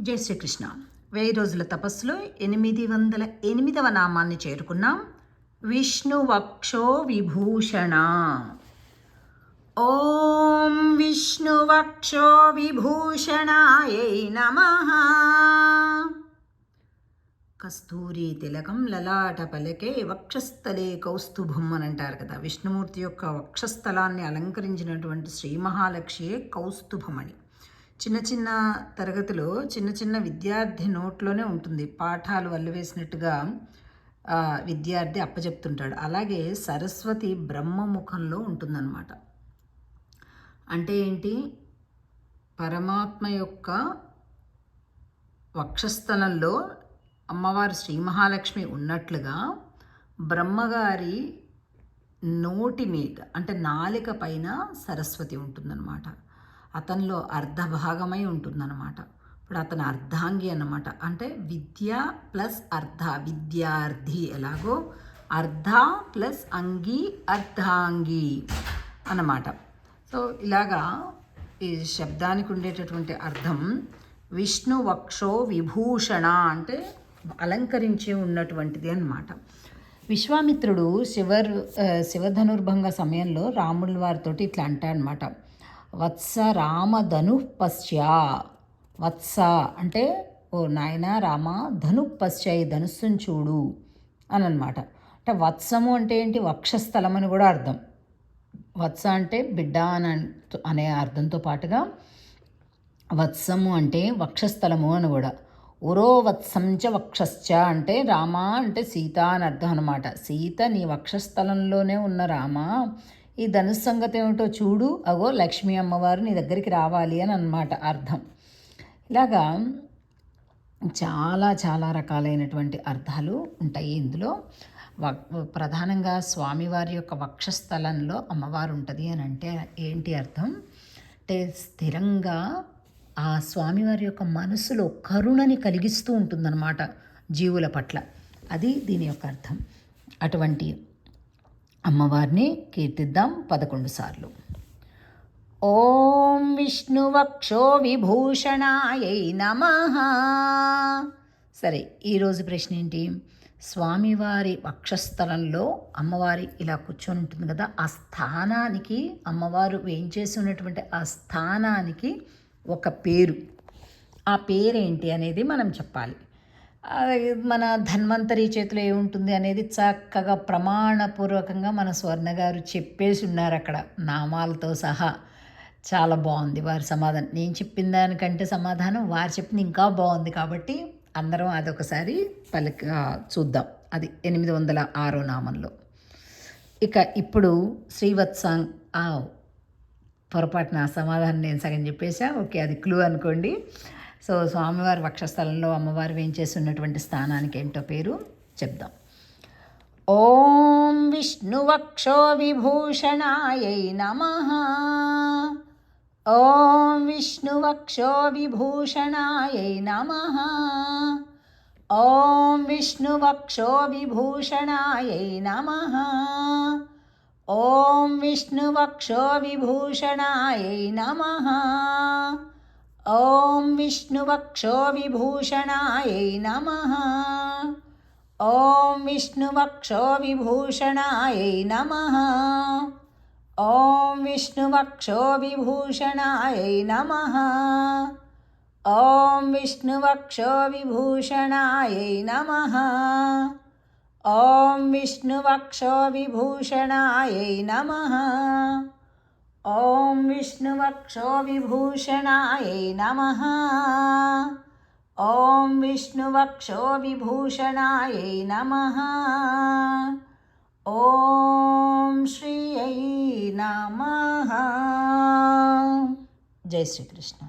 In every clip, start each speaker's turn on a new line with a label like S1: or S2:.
S1: జై శ్రీకృష్ణ. వెయ్యి రోజుల తపస్సులో ఎనిమిది వందల ఎనిమిదవ నామాన్ని చేరుకున్నాం. విష్ణువక్షో విభూషణ. ఓం విష్ణువక్షో విభూషణాయై నమ. కస్తూరి తిలకం లలాట పలకే వక్షస్థలే కౌస్తుభం అని అంటారు కదా. విష్ణుమూర్తి యొక్క వక్షస్థలాన్ని అలంకరించినటువంటి శ్రీ మహాలక్ష్మియే కౌస్తుభమణి చిన్న చిన్న తరగతిలో చిన్న చిన్న విద్యార్థి నోట్లోనే ఉంటుంది. పాఠాలు వల్లవేసినట్టుగా విద్యార్థి అప్పచెప్తుంటాడు. అలాగే సరస్వతి బ్రహ్మముఖంలో ఉంటుందన్నమాట. అంటే ఏంటి? పరమాత్మ యొక్క వక్షస్థలంలో అమ్మవారు శ్రీ మహాలక్ష్మి ఉన్నట్లుగా బ్రహ్మగారి నోటి మీద అంటే నాలిక పైన సరస్వతి ఉంటుందన్నమాట. అతనిలో అర్ధ భాగమై ఉంటుందన్నమాట. ఇప్పుడు అతను అర్ధాంగి అన్నమాట. అంటే విద్య ప్లస్ అర్ధ విద్యార్థి ఎలాగో అర్ధ ప్లస్ అంగి అర్ధాంగి అన్నమాట. సో ఇలాగా ఈ శబ్దానికి ఉండేటటువంటి అర్థం విష్ణు వక్షో విభూషణ అంటే అలంకరించి ఉన్నటువంటిది అన్నమాట. విశ్వామిత్రుడు శివర్ శివధనుర్భంగ సమయంలో రాముల వారితోటి ఇట్లా అంటాడనమాట వత్స రామధను పశ్చా వత్స అంటే ఓ నాయన రామ ధను పశ్య ఈ ధనుస్సును చూడు అని అనమాట అంటే వత్సము అంటే ఏంటి? వక్షస్థలం అని కూడా అర్థం. వత్స అంటే బిడ్డ అని అనే అర్థంతో పాటుగా వత్సము అంటే వక్షస్థలము అని కూడా. ఉరో వత్సంచ వక్షశ్చ అంటే రామ అంటే సీత అని అర్థం అనమాట. సీత నీ వక్షస్థలంలోనే ఉన్న రామ ఈ ధనుసు సంగతి ఏమిటో చూడు. అగో లక్ష్మీ అమ్మవారు నీ దగ్గరికి రావాలి అని అనమాట అర్థం. ఇలాగా చాలా చాలా రకాలైనటువంటి అర్థాలు ఉంటాయి ఇందులో. వ- ప్రధానంగా స్వామివారి యొక్క వక్షస్థలంలో అమ్మవారు ఉంటుంది అని అంటే ఏంటి అర్థం? అంటే స్థిరంగా ఆ స్వామివారి యొక్క మనసులో కరుణని కలిగిస్తూ ఉంటుందన్నమాట జీవుల పట్ల. అది దీని యొక్క అర్థం. అటువంటి అమ్మవారిని కీర్తిద్దాం పదకొండు సార్లు. ఓం విష్ణువక్షో విభూషణాయై నమ. సరే ఈరోజు ప్రశ్న ఏంటి? స్వామివారి వక్షస్థలంలో అమ్మవారి ఇలా కూర్చొని ఉంటుంది కదా ఆ స్థానానికి అమ్మవారు వేయించేసి ఉన్నటువంటి ఆ స్థానానికి ఒక పేరు. ఆ పేరేంటి అనేది మనం చెప్పాలి. మన ధన్వంతరి చేతిలో ఏముంటుంది అనేది చక్కగా ప్రమాణపూర్వకంగా మన స్వర్ణ గారు చెప్పేసి ఉన్నారు అక్కడ. నామాలతో సహా. చాలా బాగుంది వారి సమాధానం. నేను చెప్పిన దానికంటే సమాధానం వారు చెప్పింది ఇంకా బాగుంది కాబట్టి అందరం అదొకసారి పలిక చూద్దాం. అది ఎనిమిది వందల ఆరో నామంలో. ఇక ఇప్పుడు శ్రీవత్సాంగ్ ఆ పొరపాటున సమాధానం నేను సగం చెప్పేసా ఓకే అది క్లూ అనుకోండి. సో స్వామివారి వక్షస్థలంలో అమ్మవారు వేయించేసి ఉన్నటువంటి స్థానానికి ఏంటో పేరు చెప్దాం. ఓం విష్ణువక్షో విభూషణాయై నమ. ఓం విష్ణువక్షో విభూషణాయై నమ. ఓం విష్ణువక్షో విభూషణాయ నమ. ఓం విష్ణువక్షో విభూషణాయ నమ. ॐ विष्णुवक्षो विभूषणायै नमः। ॐ विष्णुवक्षो विभूषणायै नमः। ॐ विष्णुवक्षो विभूषणायै नमः। ॐ विष्णुवक्षो विभूषणायै नमः। ॐ विष्णुवक्षो विभूषणायै नमः। ॐ विष्णुवक्षो विभूषणाय नमः। ॐ विष्णुवक्षो विभूषणाय नमः। ॐ श्रियै नमः। जय श्रीकृष्ण।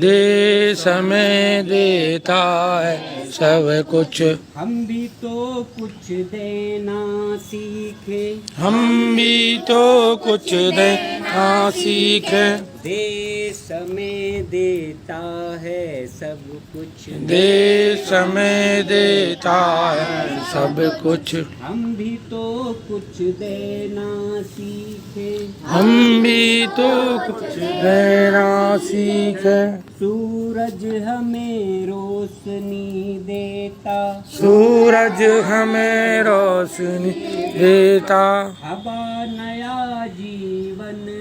S2: देश समय देता है सब कुछ।
S3: हम भी तो कुछ देना सीखे।
S2: हम भी तो कुछ देना सीखे।
S3: देश में देता है सब कुछ।
S2: देश में देता है सब कुछ।
S3: हम भी तो कुछ देना सीखे।
S2: हम भी तो कुछ देना सीखे।
S3: सूरज हमें रोशनी देता।
S2: सूरज हमें रोशनी देता।
S3: हवा नया जीवन